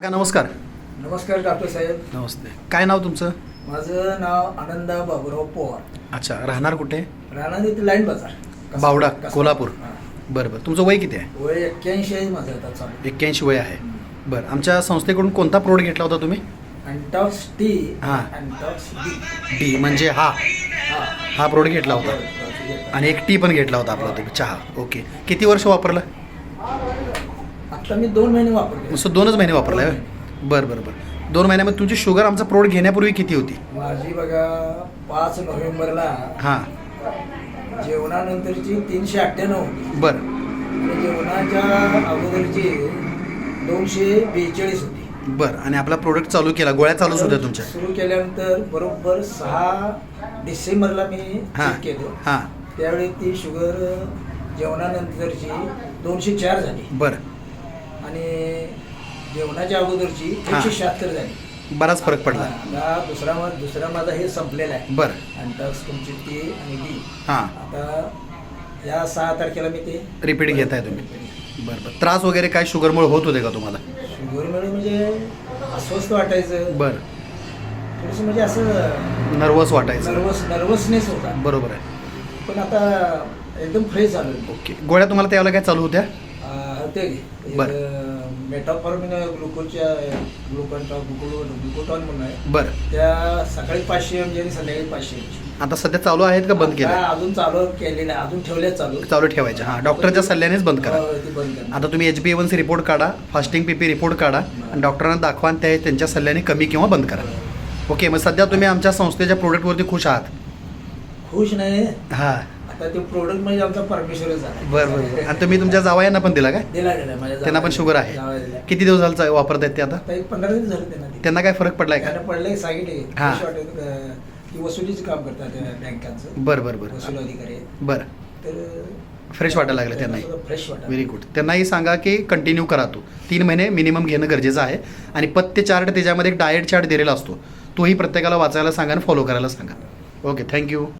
का नमस्कार. नमस्कार डॉक्टर साहेब. नमस्ते. काय नाव तुमचं? माझं नाव आनंदा बाबुराव पोवार. अच्छा राहणार कुठे? राहणार इथे लाईन बाजार. बावडा. कोल्हापूर. हां. बरं बरं. तुमचं वय किती आहे? वय एक्क्याऐंशी आहे माझं आता चालू. एक्क्याऐंशी वय आहे. बरं आमच्या संस्थेकडून कोणता प्रोडक्ट घेतला होता तुम्ही? अँटॉक्स टी हां. अँटॉक्स डी डी म्हणजे हा. हा. हा प्रोडक्ट घेतला होता. आणि एक टी पण घेतला होता आपला तुम्ही चहा. ओके किती वर्ष वापरलं? आता मी दोन महिने वापरले. नुसतं दोनच महिने वापरलं आहे बरं बरं बरं. दोन महिन्यामध्ये तुमची शुगर आमचा प्रोडक्ट घेण्यापूर्वी किती होती? माझी बघा पाच नोव्हेंबरला हां. जेवणानंतरची तीनशे अठ्ठ्याण्णव होती. बरं. आणि जेवणाच्या अगोदरची दोनशे बेचाळीस होती. बरं आणि आपला प्रोडक्ट चालू केला गोळ्या चालूच होत्या तुमच्या? सुरू केल्यानंतर बरोबर सहा डिसेंबरला मी हां चेक केलं. हां. त्यावेळी ती शुगर जेवणानंतरची दोनशे चार झाली. बरं. आणि जेवणाच्या अगोदरची. एकशे शहात्तर झाली. बराच फरक पडला. दुसरा दुसरा माझा हे संपलेला आहे. बरं. अँटॉक्स तुमची टी आणि डी हां. आता या सहा तारखेला मी ते रिपीट घेताय तुम्ही. बरं बरं. त्रास वगैरे काय शुगरमुळे होत होते का तुम्हाला? शुगरमुळे म्हणजे अस्वस्थ वाटायचं. बरं. थोडंसं म्हणजे असं नर्वस वाटायचं. नर्वस नर्वसनेस होता. बरोबर आहे. पण आता एकदम फ्रेश झालो. ओके गोळ्या तुम्हाला त्यावेळेला काय चालू होत्या? ते मेटाफॉर्मिन ग्लुकोजच्या ग्लुकोटॉन ग्लुकोटॉन म्हणून आहे. बरं. त्या सकाळी पाचशे एम जी आणि संध्याकाळी पाचशे आता सध्या चालू आहेत का बंद केलं अजून चालू केलेलं आहे अजून ठेवल्या चालू. चालू ठेवायच्या. हां डॉक्टरच्या सल्ल्यानेच बंद करा. हो, ती बंद करा आता तुम्ही H B A one C report काढा फास्टिंग पी पी रिपोर्ट काढा आणि डॉक्टरांना दाखवा आणि त्या त्यांच्या सल्ल्याने कमी किंवा बंद करा. ओके मग सध्या तुम्ही आमच्या संस्थेच्या प्रोडक्टवरती खुश आहात? खुश नाही. हां. आता ते प्रोडक्ट म्हणजे आमचा परमेश्वरच आहे. बरं बरं बरं. आणि तुम्ही तुमच्या जावयांना पण दिला काय? दिला माझ्या त्यांना पण शुगर आहे. किती दिवस झालं वापरत आहेत ते आता? एक पंधरा दिवस झाले त्यांना ते. त्यांना काय फरक पडलाय का? त्यांना पडले सांगितले हां. वसुलीचं काम करतात त्या बँकांचं. बरं बरं बरं. वसुल अधिकारी. आहेत. बरं. तर फ्रेश वाटायला लागलं त्यांनाही. फ्रेश वाटायला व्हेरी गुड त्यांनाही सांगा की कंटिन्यू करा तो. तीन महिने मिनिमम घेणं गरजेचं आहे. आणि पत्ते चार्ट त्याच्यामध्ये एक डाएट चार्ट दिलेला असतो. तोही प्रत्येकाला वाचायला सांगा आणि फॉलो करायला सांगा. Okay thank you